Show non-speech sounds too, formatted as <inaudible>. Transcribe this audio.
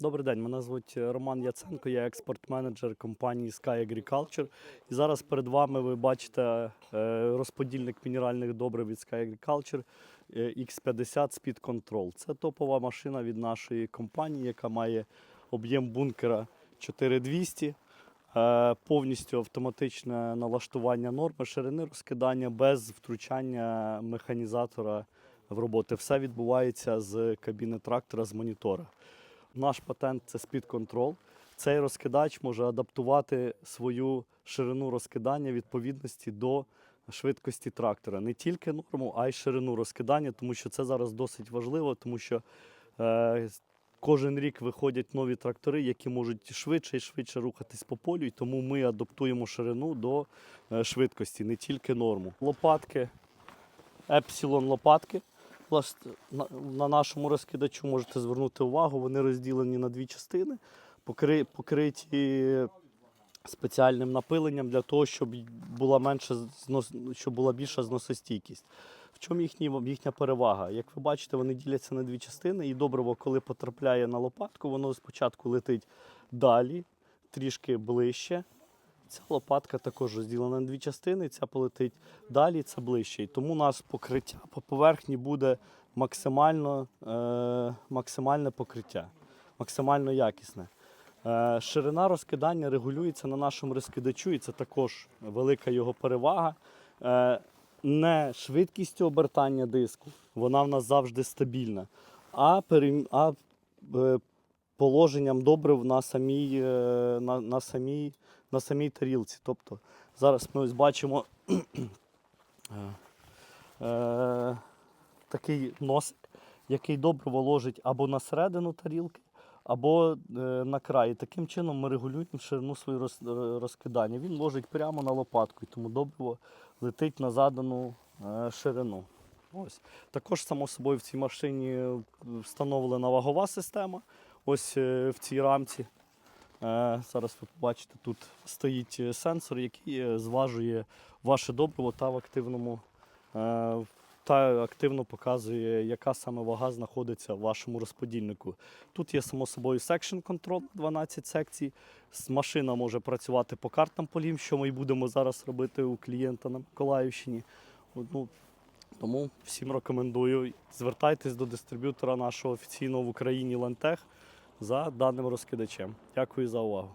Добрий день, мене звуть Роман Яценко, я експорт-менеджер компанії Sky Agriculture. І зараз перед вами ви бачите е, розподільник мінеральних добрив від Sky Agriculture е, X50 Speed Control. Це топова машина від нашої компанії, яка має об'єм бункера 4200. е, Повністю автоматичне налаштування норми, ширини розкидання без втручання механізатора в роботи. Все відбувається з кабіни трактора, з монітора. Наш патент це Speed Control. Цей розкидач може адаптувати свою ширину розкидання відповідності до швидкості трактора. Не тільки норму, а й ширину розкидання, тому що це зараз досить важливо, тому що е, кожен рік виходять нові трактори, які можуть швидше і швидше рухатись по полю, і тому ми адаптуємо ширину до е, швидкості, не тільки норму. Лопатки, епсилон лопатки. Власне, на, на нашому розкидачу можете звернути увагу, вони розділені на дві частини, покри, покриті спеціальним напиленням для того, щоб була знос, щоб була більша зносостійкість. В чому їхні, їхня перевага? Як ви бачите, вони діляться на дві частини, і добриво, коли потрапляє на лопатку, воно спочатку летить далі, трішки ближче. Ця лопатка також розділена на дві частини, ця полетить далі, це ближче. І тому у нас покриття по поверхні буде максимально, е, максимальне покриття, максимально якісне. Е, ширина розкидання регулюється на нашому розкидачу, і це також велика його перевага. Е, не швидкістю обертання диску, вона в нас завжди стабільна, а, перем... а е, положенням добрив на самій, е, на, на, самій, на самій тарілці. Тобто зараз ми ось бачимо <clears throat> е, е, такий носик, який добриво ложить або на середину тарілки, або е, на край. Таким чином ми регулюємо ширину свого роз, е, розкидання. Він ложить прямо на лопатку, і тому добриво летить на задану е, ширину. Ось. Також, само собою, в цій машині е, встановлена вагова система. Ось в цій рамці. Е, Зараз ви побачите, тут стоїть е, сенсор, який е, зважує ваше добриво та в активному та активно показує, яка саме вага знаходиться в вашому розподільнику. Тут є само собою section control, 12 секцій. Машина може працювати по картам полім, що ми і будемо зараз робити у клієнта на Миколаївщині. Ну, тому всім рекомендую. Звертайтесь до дистриб'ютора нашого офіційного в Україні Лантех за даним розкидачем. Дякую за увагу.